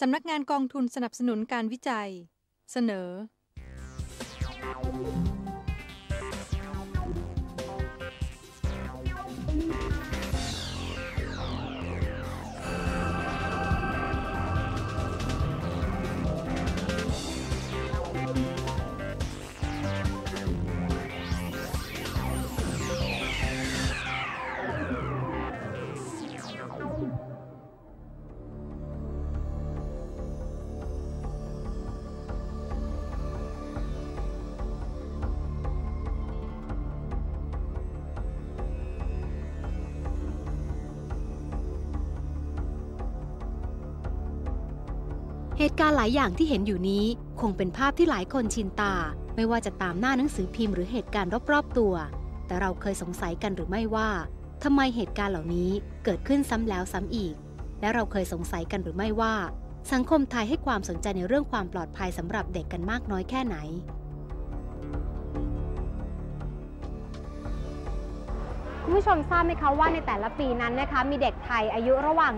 สำนักงานกองทุนสนับสนุนการวิจัย เสนอ เหตุการณ์หลายอย่างที่เห็นอยู่นี้ คงเป็นภาพที่หลายคนชินตา ไม่ว่าจะตามหน้าหนังสือพิมพ์หรือเหตุการณ์รอบๆตัว แต่เราเคยสงสัยกันหรือไม่ว่าทำไมเหตุการณ์เหล่านี้เกิดขึ้นซ้ำแล้วซ้ำอีก และเราเคยสงสัยกันหรือไม่ว่า สังคมไทยให้ความสนใจในเรื่องความปลอดภัยสำหรับเด็กกันมากน้อยแค่ไหน คุณผู้ชมทราบไหมคะว่าในแต่ละปีนั้นนะคะมีเด็กไทยอายุระหว่าง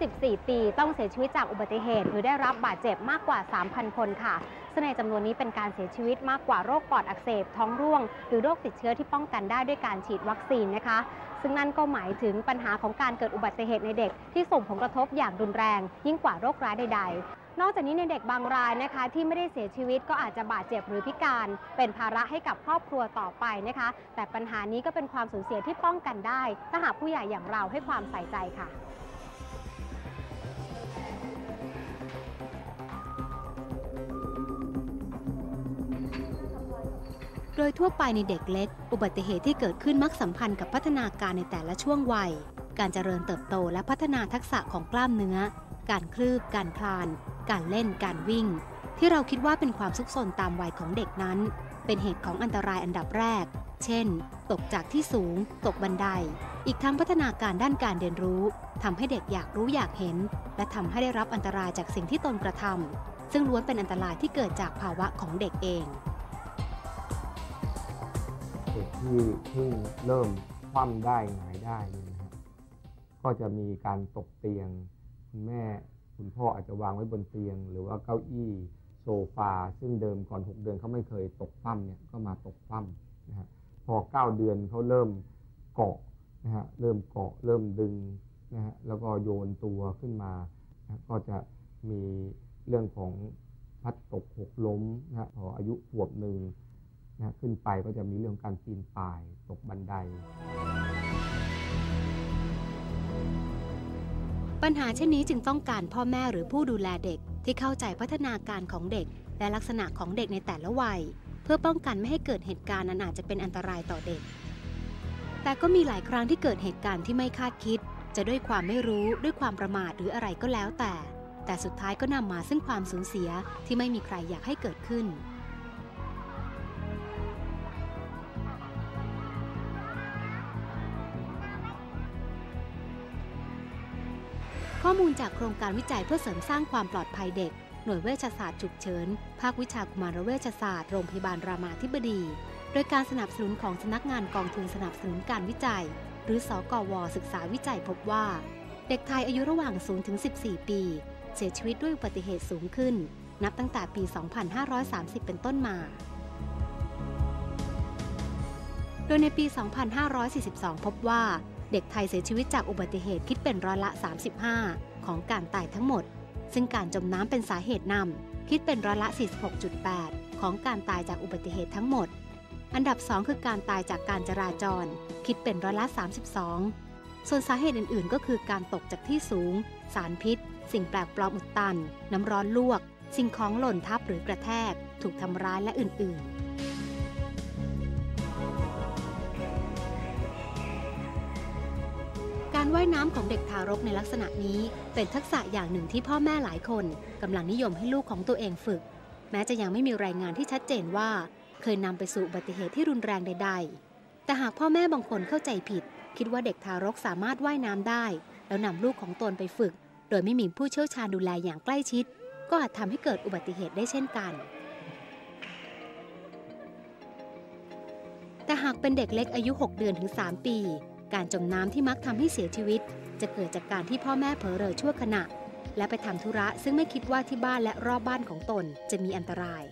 1-14 ปี ต้องเสียชีวิตจากอุบัติเหตุ หรือได้รับบาดเจ็บมากกว่า 3,000 คนค่ะซึ่งในจำนวนนี้เป็นการเสียชีวิตมากกว่าโรคปอดอักเสบ ท้องร่วง หรือโรคติดเชื้อที่ป้องกันได้ด้วยการฉีดวัคซีนนะคะ ซึ่งนั่นก็หมายถึงปัญหาของการเกิดอุบัติเหตุในเด็กที่ส่งผลกระทบอย่างรุนแรง ยิ่งกว่าโรคร้ายใดๆ นอกจากนี้ในเด็กบางรายนะคะ ที่ไม่ได้เสียชีวิตก็อาจจะบาดเจ็บหรือพิการ เป็นภาระให้กับครอบครัวต่อไปนะคะ แต่ปัญหานี้ก็เป็นความสูญเสียที่ป้องกันได้ ถ้าหากผู้ใหญ่อย่างเราให้ความใส่ใจค่ะโดยทั่วไปในเด็กเล็ก อุบัติเหตุที่เกิดขึ้นมักสัมพันธ์กับพัฒนาการในแต่ละช่วงวัย การเจริญเติบโตและพัฒนาทักษะของกล้ามเนื้อ การคลืบการคลาน การเล่นการวิ่ง ที่เราคิดว่าเป็นความสุขสนตามวัยของเด็กนั้น เป็นเหตุของอันตรายอันดับแรก เช่น ตกจากที่สูง ตกบันได อีกทั้งพัฒนาการด้านการเรียนรู้ทำให้เด็กอยากรู้อยากเห็น และทำให้ได้รับอันตรายจากสิ่งที่ตนกระทำซึ่งล้วนเป็นอันตรายที่เกิดจากภาวะของเด็กเองเด็กที่เพิ่งเริ่มคว่ำได้หงายได้เนี่ยนะฮะก็จะมีการตกเตียงคุณแม่ คุณพ่ออาจจะวางไว้บนเตียง หรือว่าเก้าอี้โซฟา ซึ่งเดิมก่อน 6 เดือนเขาไม่เคยตกคว่ำเนี่ยก็มาตกคว่ำนะฮะพอ 9 เดือนเขาเริ่มเกาะนะฮะเริ่มเกาะเริ่มดึงนะฮะแล้วก็โยนตัวขึ้นมานะก็จะมีเรื่องของพัดตกหกล้มนะฮะพออายุขวบหนึ่งนะขึ้นไปก็จะมีเรื่องการปีนป่ายตกบันได ปัญหาเช่นนี้จึงต้องการพ่อแม่หรือผู้ดูแลเด็กที่เข้าใจพัฒนาการของเด็ก และลักษณะของเด็กในแต่ละวัย เพื่อป้องกันไม่ให้เกิดเหตุการณ์นั้นอาจจะเป็นอันตรายต่อเด็ก แต่ก็มีหลายครั้งที่เกิดเหตุการณ์ที่ไม่คาดคิด จะด้วยความไม่รู้ด้วยความประมาทหรืออะไรก็แล้วแต่ แต่สุดท้ายก็นำมาซึ่งความสูญเสียที่ไม่มีใครอยากให้เกิดขึ้น ข้อมูลจากโครงการวิจัยเพื่อเสริมสร้างความปลอดภัยเด็ก หน่วยเวชศาสตร์ฉุกเฉิน ภาควิชากุมารเวชศาสตร์ โรงพยาบาลรามาธิบดี โดยการสนับสนุนของสำนักงานกองทุนสนับสนุนการวิจัย หรือสกว ศึกษาวิจัยพบว่า เด็กไทยอายุระหว่าง0-14 ปี เสียชีวิตด้วยอุบัติเหตุสูงขึ้น นับตั้งแต่ปี 2530 เป็นต้นมา โดยในปี 2542 พบว่า เด็กไทยเสียชีวิตจากอุบัติเหตุคิดเป็นร้อยละ 35 ของการตายทั้งหมด ซึ่งการจมน้ำเป็นสาเหตุนำคิดเป็นร้อยละ 46.8 ของการตายจากอุบัติเหตุทั้งหมด อันดับ 2 คือการตายจากการจราจร คิดเป็นร้อยละ 32 ส่วนสาเหตุอื่นๆ ก็คือการตกจากที่สูง สารพิษ สิ่งแปลกปลอมอุดตัน น้ำร้อนลวก สิ่งของหล่นทับหรือกระแทก ถูกทำร้ายและอื่นๆ การว่ายน้ำของเด็กทารกในลักษณะนี้เป็นทักษะอย่างหนึ่งที่พ่อแม่หลายคนกำลังนิยมให้ลูกของตัวเองฝึก แม้จะยังไม่มีรายงานที่ชัดเจนว่า เคยนำไปสู่อุบัติเหตุที่รุนแรงใด ๆ แต่หากพ่อแม่บางคนเข้าใจผิด คิดว่าเด็กทารกสามารถว่ายน้ำได้ แล้วนำลูกของตนไปฝึก โดยไม่มีผู้เชี่ยวชาญดูแลอย่างใกล้ชิด ก็อาจทำให้เกิดอุบัติเหตุได้เช่นกันแต่หากเป็นเด็กเล็กอายุ 6 เดือนถึง 3 ปี การจมน้ำที่มักทำให้เสียชีวิต จะเกิดจากการที่พ่อแม่เผลอเรอชั่วขณะ และไปทำธุระซึ่งไม่คิดว่าที่บ้านและรอบบ้านของตนจะมีอันตราย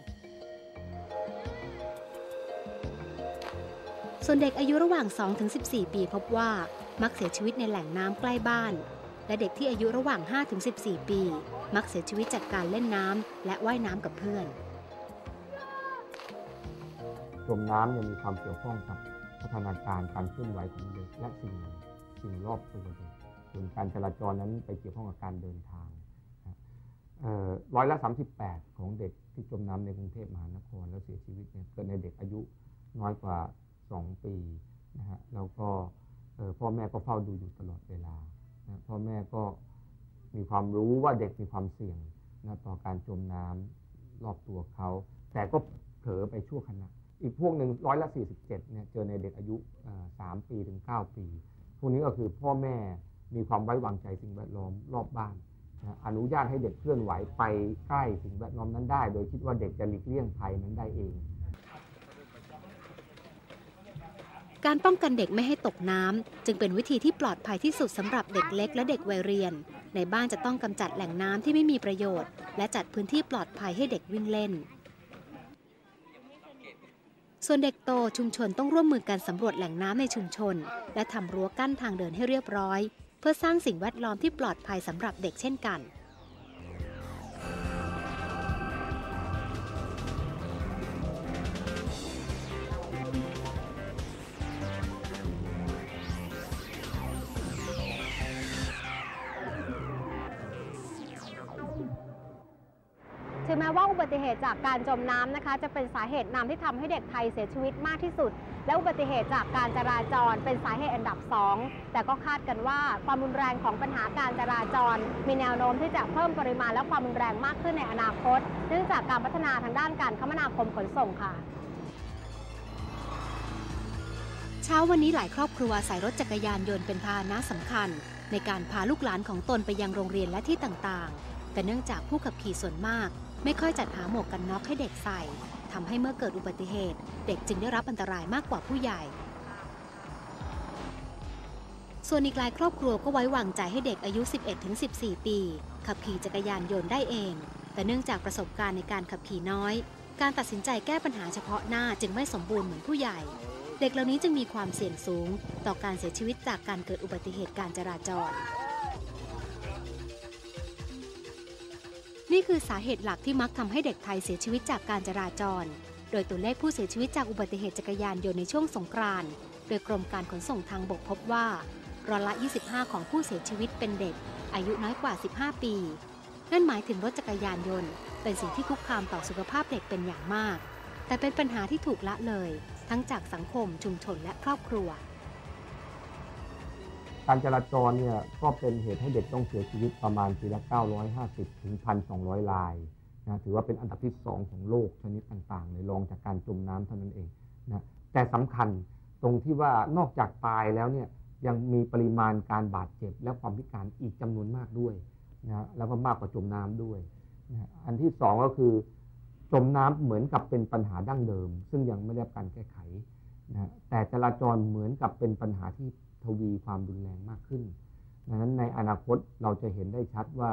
ส่วนเด็กอายุระหว่าง 2-14 ปีพบว่ามักเสียชีวิตในแหล่งน้ำใกล้บ้าน และเด็กที่อายุระหว่าง 5-14 ปี มักเสียชีวิตจากการเล่นน้ำและว่ายน้ำกับเพื่อนจมน้ำเนี่ยมีความเกี่ยวข้องกับ ฒนาการการเคลื่อนไหวของเด็กและสิ่งสิ่งรอบตัวเด็กส่วนการจราจรนั้นไปเกี่ยวข้องกับการเดินทางร้อยละ 38 ของเด็กที่จมน้ำในกรุงเทพมหานครแล้วเสียชีวิตเนี่ยเกิดในเด็กอายุน้อยกว่า 2 ปีนะฮะแล้วก็พ่อแม่ก็เฝ้าดูอยู่ตลอดเวลานะพ่อแม่ก็มีความรู้ว่าเด็กมีความเสี่ยงนะต่อการจมน้ำรอบตัวเขา แต่ก็เผลอไปชั่วขณะ อีกพวกหนึ่งร้อยละ 47เนี่ยเจอในเด็กอายุเอ่อ3ปีถึง 9 ปี พวกนี้ก็คือพ่อแม่มีความไว้วางใจสิ่งแวดล้อมรอบบ้าน อนุญาตให้เด็กเคลื่อนไหวไปใกล้สิ่งแวดล้อมนั้นได้ โดยคิดว่าเด็กจะหลีกเลี่ยงภัยนั้นได้เอง การป้องกันเด็กไม่ให้ตกน้ำจึงเป็นวิธีที่ปลอดภัยที่สุดสำหรับเด็กเล็กและเด็กวัยเรียน ในบ้านจะต้องกำจัดแหล่งน้ำที่ไม่มีประโยชน์ และจัดพื้นที่ปลอดภัยให้เด็กวิ่งเล่น ส่วนเด็กโตชุมชนต้องร่วมมือกันสำรวจแหล่งน้ำในชุมชน และทำรั้วกั้นทางเดินให้เรียบร้อย เพื่อสร้างสิ่งแวดล้อมที่ปลอดภัยสำหรับเด็กเช่นกัน จากการจมน้ำนะคะ จะเป็นสาเหตุนำที่ทำให้เด็กไทยเสียชีวิตมากที่สุด และอุบัติเหตุจากการจราจรเป็นสาเหตุอันดับ 2 แต่ก็คาดกันว่าความรุนแรงของปัญหาการจราจร มีแนวโน้มที่จะเพิ่มปริมาณและความรุนแรงมากขึ้นในอนาคต เนื่องจากการพัฒนาทางด้านการคมนาคมขนส่งค่ะเช้าวันนี้หลายครอบครัวใส่รถจักรยานยนต์เป็นพาหนะสำคัญ ในการพาลูกหลานของตนไปยังโรงเรียนและที่ต่างๆ แต่เนื่องจากผู้ขับขี่ส่วนมาก ไม่ค่อยจัดหาหมวกกันน็อกให้เด็กใส่ทำให้เมื่อเกิดอุบัติเหตุ เด็กจึงได้รับอันตรายมากกว่าผู้ใหญ่ ส่วนอีกหลายครอบครัวก็ไว้วางใจให้เด็กอายุ 11-14 ปี ขับขี่จักรยานยนต์ได้เอง แต่เนื่องจากประสบการณ์ในการขับขี่น้อย การตัดสินใจแก้ปัญหาเฉพาะหน้าจึงไม่สมบูรณ์เหมือนผู้ใหญ่ เด็กเหล่านี้จึงมีความเสี่ยงสูง ต่อการเสียชีวิตจากการเกิดอุบัติเหตุการจราจร นี่คือสาเหตุหลักที่มักทำให้เด็กไทยเสียชีวิตจากการจราจร โดยตัวเลขผู้เสียชีวิตจากอุบัติเหตุจักรยานยนต์ในช่วงสงกรานต์โดยกรมการขนส่งทางบกพบว่าร้อยละ 25 ของผู้เสียชีวิตเป็นเด็ก อายุน้อยกว่า 15 ปี นั่นหมายถึงรถจักรยานยนต์ เป็นสิ่งที่คุกคามต่อสุขภาพเด็กเป็นอย่างมาก แต่เป็นปัญหาที่ถูกละเลย ทั้งจากสังคมชุมชนและครอบครัว การจราจรเนี่ยก็เป็นเหตุให้เด็กต้องเสียชีวิตประมาณปีละ 950 ถึง 1,200 รายนะถือว่าเป็นอันดับที่ 2 ของโลกชนิดต่างๆเลยรองจากการจมน้ำเท่านั้นเองนะแต่สำคัญตรงที่ว่านอกจากตายแล้วเนี่ยยังมีปริมาณการบาดเจ็บ และความพิการอีกจำนวนมากด้วยนะแล้วก็มากกว่าจมน้ำด้วยนะอันที่สองก็คือ จมน้ำเหมือนกับเป็นปัญหาดั้งเดิม ซึ่งยังไม่ได้รับการแก้ไขนะแต่จราจรเหมือนกับเป็นปัญหาที่ ทวีความรุนแรงมากขึ้น ดังนั้นในอนาคตเราจะเห็นได้ชัดว่า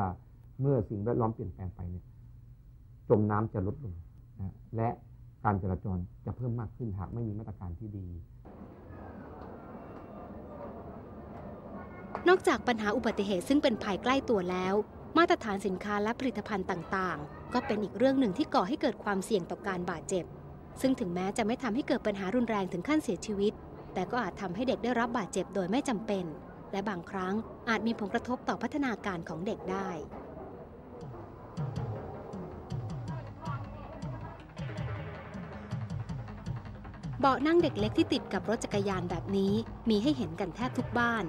เมื่อสิ่งแวดล้อมเปลี่ยนแปลงไปเนี่ยจมน้ำจะลดลงนะและการจราจรจะเพิ่มมากขึ้นหากไม่มีมาตรการที่ดี นอกจากปัญหาอุบัติเหตุซึ่งเป็นภัยใกล้ตัวแล้ว มาตรฐานสินค้าและผลิตภัณฑ์ต่าง ๆ ก็เป็นอีกเรื่องหนึ่งที่ก่อให้เกิดความเสี่ยงต่อการบาดเจ็บ ซึ่งถึงแม้จะไม่ทำให้เกิดปัญหารุนแรงถึงขั้นเสียชีวิต แต่ก็อาจทำให้เด็กได้รับบาดเจ็บโดยไม่จำเป็น และบางครั้งอาจมีผลกระทบต่อพัฒนาการของเด็กได้เบาะนั่งเด็กเล็กที่ติดกับรถจักรยานแบบนี้มีให้เห็นกันแทบทุกบ้าน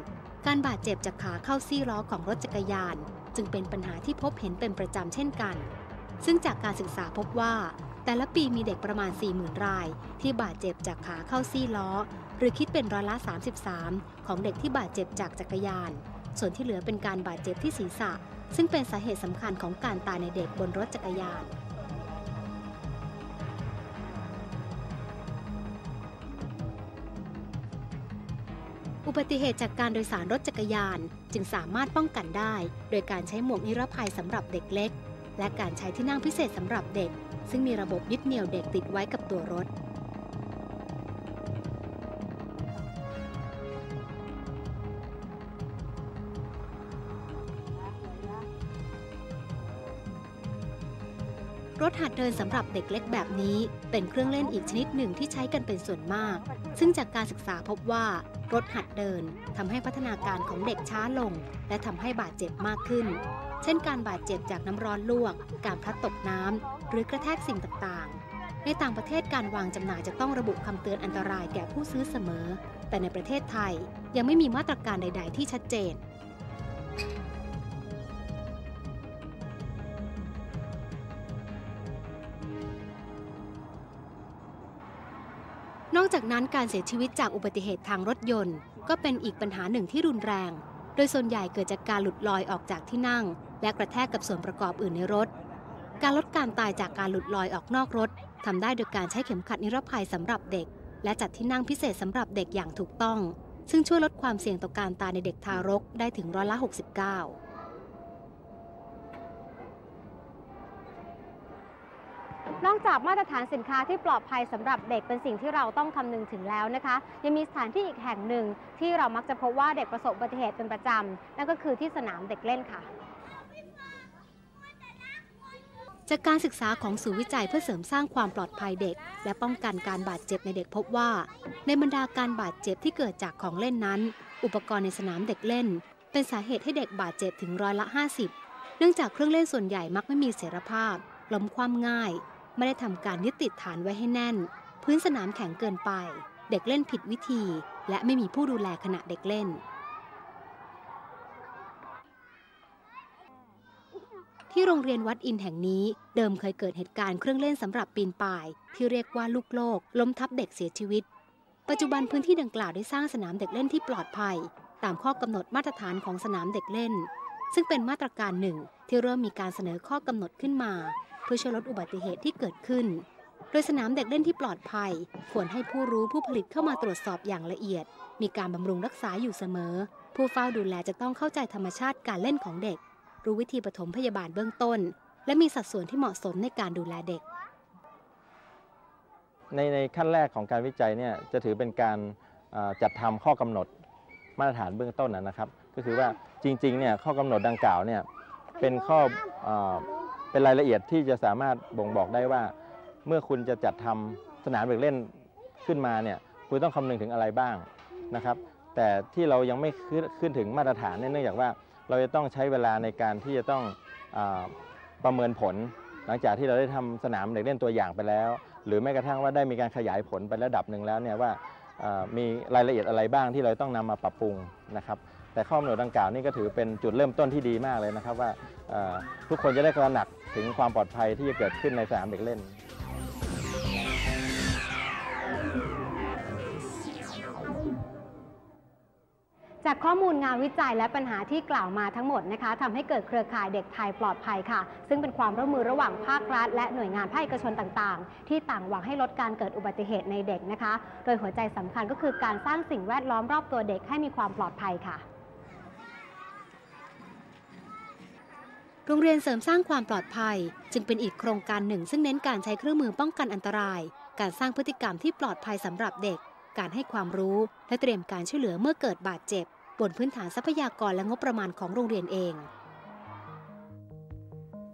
การบาดเจ็บจากขาเข้าซี่ล้อของรถจักรยาน จึงเป็นปัญหาที่พบเห็นเป็นประจำเช่นกัน ซึ่งจากการศึกษาพบว่า แต่ละปีมีเด็กประมาณ 40,000 ราย ที่บาดเจ็บจากขาเข้าซี่ล้อ หรือคิดเป็นร้อยละ 33 ของเด็กที่บาดเจ็บจากจักรยาน ส่วนที่เหลือเป็นการบาดเจ็บที่ศีรษะ ซึ่งเป็นสาเหตุสำคัญของการตายในเด็กบนรถจักรยานอุอุบัติเหตุจากการโดยสารรถจักรยานจึงสามารถป้องกันได้ โดยการใช้หมวกนิรภัยสำหรับเด็กเล็ก และการใช้ที่นั่งพิเศษสำหรับเด็ก ซึ่งมีระบบยึดเหนี่ยวเด็กติดไว้กับตัวรถ รถหัดเดินสำหรับเด็กเล็กแบบนี้ เป็นเครื่องเล่นอีกชนิดหนึ่งที่ใช้กันเป็นส่วนมาก ซึ่งจากการศึกษาพบว่ารถหัดเดินทำให้พัฒนาการของเด็กช้าลง และทำให้บาดเจ็บมากขึ้น เช่นการบาดเจ็บจากน้ำร้อนลวก การพลัดตกน้ำ หรือกระแทกสิ่งต่างๆ ในต่างประเทศการวางจำหน่ายจะต้องระบุคำเตือนอันตรายแก่ผู้ซื้อเสมอ แต่ในประเทศไทยยังไม่มีมาตรการใด ๆ ที่ชัดเจน นอกจากนั้นการเสียชีวิตจากอุบัติเหตุทางรถยนต์ ก็เป็นอีกปัญหาหนึ่งที่รุนแรง โดยส่วนใหญ่เกิดจากการหลุดลอยออกจากที่นั่ง และกระแทกกับส่วนประกอบอื่นในรถ การลดการตายจากการหลุดลอยออกนอกรถทำได้โดยการใช้เข็มขัดนิรภัยสำหรับเด็ก และจัดที่นั่งพิเศษสำหรับเด็กอย่างถูกต้อง ซึ่งช่วยลดความเสี่ยงต่อการตายในเด็กทารกได้ถึงร้อยละ 69 นอกจากมาตรฐานสินค้าที่ปลอดภัยสำหรับเด็กเป็นสิ่งที่เราต้องคำนึงถึงแล้วนะคะ ยังมีสถานที่อีกแห่งหนึ่งที่เรามักจะพบว่าเด็กประสบอุบัติเหตุเป็นประจำนั่นก็คือที่สนามเด็กเล่นค่ะ จากการศึกษาของศูนย์วิจัยเพื่อเสริมสร้างความปลอดภัยเด็ก และป้องกันการบาดเจ็บในเด็กพบว่า ในบรรดาการบาดเจ็บที่เกิดจากของเล่นนั้น อุปกรณ์ในสนามเด็กเล่น เป็นสาเหตุให้เด็กบาดเจ็บถึงร้อยละ 50 เนื่องจากเครื่องเล่นส่วนใหญ่มักไม่มีเสถีภาพล้มคว่ำง่าย ไม่ได้ทำการยึดติดฐานไว้ให้แน่น พื้นสนามแข็งเกินไป เด็กเล่นผิดวิธี และไม่มีผู้ดูแลขณะเด็กเล่น ที่โรงเรียนวัดอินแห่งนี้ เดิมเคยเกิดเหตุการณ์เครื่องเล่นสำหรับปีนป่าย ที่เรียกว่าลูกโลก ล้มทับเด็กเสียชีวิต ปัจจุบันพื้นที่ดังกล่าวได้สร้างสนามเด็กเล่นที่ปลอดภัย ตามข้อกำหนดมาตรฐานของสนามเด็กเล่นซึ่งเป็นมาตรการหนึ่งที่เริ่มมีการเสนอข้อกำหนดขึ้นมา พื่อช่วยลดอุบัติเหตุที่เกิดขึ้น โดยสนามเด็กเล่นที่ปลอดภัย ควรให้ผู้รู้ผู้ผลิตเข้ามาตรวจสอบอย่างละเอียด มีการบำรุงรักษาอยู่เสมอ ผู้เฝ้าดูแลจะต้องเข้าใจธรรมชาติการเล่นของเด็ก รู้วิธีปฐมพยาบาลเบื้องต้น และมีสัดส่วนที่เหมาะสมในการดูแลเด็ก ในในขั้นแรกของการวิจัยเนี่ยจะถือเป็นการจัดทำข้อกำหนดมาตรฐานเบื้องต้นนะนะครับ ก็คือว่าจริงๆเนี่ยข้อกำหนดดังกล่าวเนี่ยเป็นข้อ เป็นรายละเอียดที่จะสามารถบ่งบอกได้ว่า เมื่อคุณจะจัดทำสนามเด็กเล่นขึ้นมาเนี่ยคุณต้องคำนึงถึงอะไรบ้างนะครับ แต่ที่เรายังไม่ขึ้นถึงมาตรฐานเนื่องจากว่าเราจะต้องใช้เวลาในการที่จะต้องอประเมินผล หลังจากที่เราได้ทำสนามเด็กเล่นตัวอย่างไปแล้ว หรือแม้กระทั่งว่าได้มีการขยายผลไประดับหนึ่งแล้วเนี่ยว่ามีรายละเอียดอะไรบ้างที่เราต้องนำมาปรับปรุงนะครับ แต่ข้อกำหนดดังกล่าวนี่ก็ถือเป็นจุดเริ่มต้นที่ดีมากเลยนะครับ ว่าทุกคนจะได้ตระหนักถึงความปลอดภัยที่จะเกิดขึ้นในสนามเด็กเล่นจากข้อมูลงานวิจัยและปัญหาที่กล่าวมาทั้งหมดนะคะทำให้เกิดเครือข่ายเด็กไทยปลอดภัยค่ะ ซึ่งเป็นความร่วมมือระหว่างภาครัฐ และหน่วยงานภาคเอกชนต่างๆ ที่ต่างหวังให้ลดการเกิดอุบัติเหตุในเด็กนะคะ โดยหัวใจสำคัญก็คือการสร้างสิ่งแวดล้อมรอบตัวเด็กให้มีความปลอดภัยค่ะ โรงเรียนเสริมสร้างความปลอดภัย จึงเป็นอีกโครงการหนึ่ง ซึ่งเน้นการใช้เครื่องมือป้องกันอันตราย การสร้างพฤติกรรมที่ปลอดภัยสำหรับเด็ก การให้ความรู้ และเตรียมการช่วยเหลือเมื่อเกิดบาดเจ็บ บนพื้นฐานทรัพยากรและงบประมาณของโรงเรียนเอง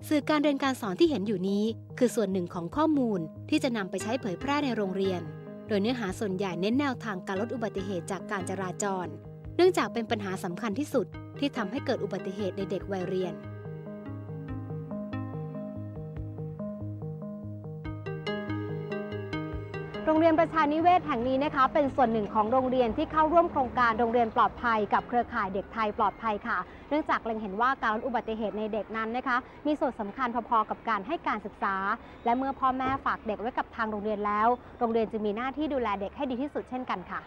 สื่อการเรียนการสอนที่เห็นอยู่นี้ คือส่วนหนึ่งของข้อมูลที่จะนำไปใช้เผยแพร่ในโรงเรียน โดยเนื้อหาส่วนใหญ่เน้นแนวทางการลดอุบัติเหตุจากการจราจร เนื่องจากเป็นปัญหาสำคัญที่สุดที่ทำให้เกิดอุบัติเหตุในเด็กวัยเรียน เรียนประชานิเวศแห่งนี้นะคะ เป็นส่วนหนึ่งของโรงเรียนที่เข้าร่วมโครงการโรงเรียนปลอดภัย กับเครือข่ายเด็กไทยปลอดภัยค่ะ เนื่องจากเล็งเห็นว่าการลดอุบัติเหตุในเด็กนั้นนะคะ มีส่วนสำคัญพอๆกับการให้การศึกษา และเมื่อพ่อแม่ฝากเด็กไว้กับทางโรงเรียนแล้ว โรงเรียนจะมีหน้าที่ดูแลเด็กให้ดีที่สุดเช่นกันค่ะ